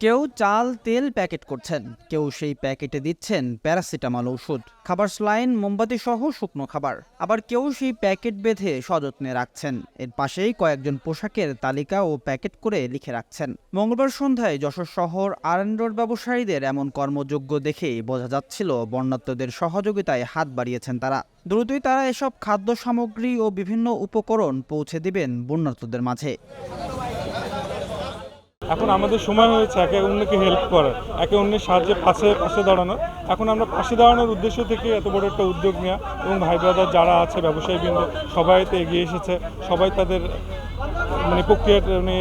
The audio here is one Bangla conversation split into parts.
কেউ চাল, তেল প্যাকেট করছেন, কেউ সেই প্যাকেটে দিচ্ছেন প্যারাসিটামল ওষুধ, খাবার স্লাইন, মোমবাতি সহ শুকনো খাবার। আবার কেউ সেই প্যাকেট বেঁধে সযত্নে রাখছেন, এর পাশেই কয়েকজন পোশাকের তালিকা ও প্যাকেট করে লিখে রাখছেন। মঙ্গলবার সন্ধ্যায় যশোর শহর আরএন রোড ব্যবসায়ীদের এমন কর্মযোগ্য দেখেই বোঝা যাচ্ছিল বন্যাত্মদের সহযোগিতায় হাত বাড়িয়েছেন তারা। দ্রুতই তারা এসব খাদ্য সামগ্রী ও বিভিন্ন উপকরণ পৌঁছে দিবেন বন্যাত্মদের মাঝে। এখন আমাদের সময় হয়েছে একে অন্যকে হেল্প করার। একে অন্যের সাহায্যে পাশে পাশে দাঁড়ানোর। এখন আমরা পাশে দাঁড়ানোর উদ্দেশ্য থেকে এত বড় একটা উদ্যোগ নেওয়া এবং ভাই ব্রাদার যারা আছে ব্যবসায়ীবৃন্দ সবাই তো এগিয়ে এসেছে। সবাই তাদের মানে প্রক্রিয়ার মানে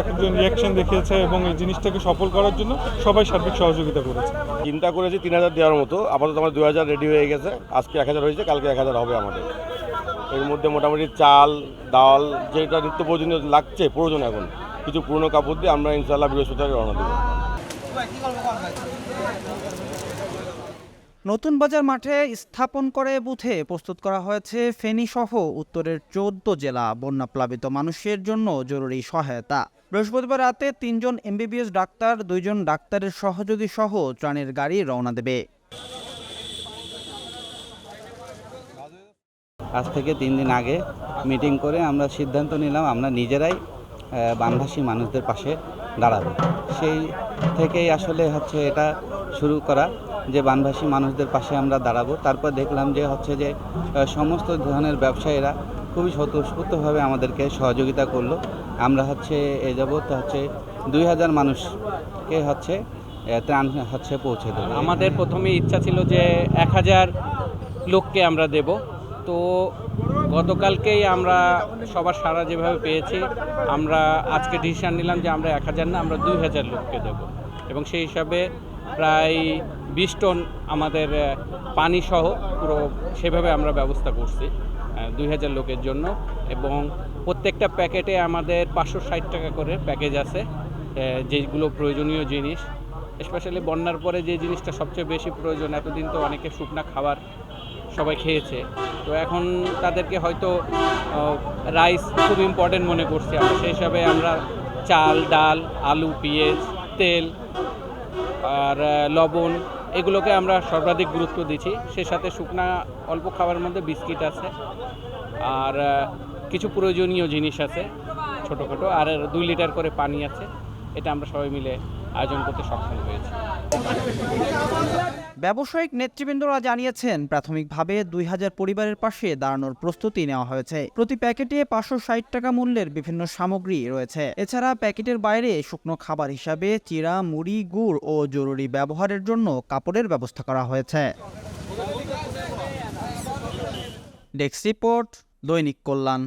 একজন রিয়াকশন দেখিয়েছে এবং এই জিনিসটাকে সফল করার জন্য সবাই সার্বিক সহযোগিতা করেছে। চিন্তা করেছি তিন হাজার দেওয়ার মতো। আপাতত আমার দু হাজার রেডি হয়ে গেছে। আজকে এক হাজার হয়েছে, কালকে এক হাজার হবে আমাদের। এর মধ্যে মোটামুটি চাল, ডাল, যেটা নিত্য প্রয়োজনীয় লাগছে, প্রয়োজন এখন। কিছু পুরনো কাপড় দিয়ে আমরা ইনশাল্লাহ বৃহস্পতিবার রওনা দেবো। নতুন বাজার মাঠে স্থাপন করে বুথে প্রস্তুত করা হয়েছে ফেনী সহ উত্তরের চোদ্দ জেলা। বন্যাপ্লাবিত মানুষের জন্য জরুরি সহায়তা। বৃহস্পতিবার রাতে তিনজন এমবিবিএস ডাক্তার দুইজন ডাক্তারের সহযোগী সহ ত্রাণের গাড়ি রওনা দেবে। আজ থেকে তিন দিন আগে মিটিং করে আমরা সিদ্ধান্ত নিলাম আমরা নিজেরাই বানভাসী মানুষদের পাশে দাঁড়াবো। সেই থেকেই আসলে হচ্ছে এটা শুরু করা যে বানভাসী মানুষদের পাশে আমরা দাঁড়াবো। তারপর দেখলাম যে হচ্ছে যে সমস্ত ধরনের ব্যবসায়ীরা খুবই স্বতঃস্ফূর্তভাবে আমাদেরকে সহযোগিতা করল। আমরা হচ্ছে এ যাবৎ হচ্ছে দুই হাজার মানুষকে হচ্ছে ত্রাণ হচ্ছে পৌঁছে দেবো। আমাদের প্রথমে ইচ্ছা ছিল যে এক হাজার লোককে আমরা দেব। তো গতকালকেই আমরা সবার সারা যেভাবে পেয়েছি আমরা আজকে ডিসিশন নিলাম যে আমরা এক হাজার না আমরা দুই হাজার লোককে দেব। এবং সেই হিসাবে প্রায় বিশ টন আমাদের আহ, পানি সহ পুরো সেভাবে আমরা ব্যবস্থা করছি দুই হাজার লোকের জন্য। এবং প্রত্যেকটা প্যাকেটে আমাদের পাঁচশো ষাট টাকা করে প্যাকেজ আছে যেগুলো প্রয়োজনীয় জিনিস। স্পেশালি বন্যার পরে যে জিনিসটা সবচেয়ে বেশি প্রয়োজন এতদিন তো অনেকে শুকনা খাবার সবাই খেয়েছে। তো এখন তাদেরকে হয়তো রাইস খুব ইম্পর্টেন্ট মনে করছি আমরা। সেই হিসাবে আমরা চাল, ডাল, আলু, পেঁয়াজ, তেল আর লবণ এগুলোকে আমরা সর্বাধিক গুরুত্ব দিচ্ছি। সে সাথে শুকনা অল্প খাবার মধ্যে বিস্কিট আছে আর কিছু প্রয়োজনীয় জিনিস আছে ছোটোখাটো। আর, দুই লিটার করে পানি আছে। এটা আমরা সবাই মিলে আয়োজন করতে সক্ষম হয়েছি। ব্যবসায়িক নেতৃবৃন্দরা জানিয়েছেন, প্রাথমিকভাবে দুই হাজার পরিবারের পাশে দাঁড়ানোর প্রস্তুতি নেওয়া হয়েছে। প্রতি প্যাকেটে পাঁচশো ষাট টাকা মূল্যের বিভিন্ন সামগ্রী রয়েছে। এছাড়া প্যাকেটের বাইরে শুকনো খাবার হিসাবে চিরা, মুড়ি, গুড় ও জরুরি ব্যবহারের জন্য কাপড়ের ব্যবস্থা করা হয়েছে। ডেস্ক রিপোর্ট, দৈনিক কল্যাণ।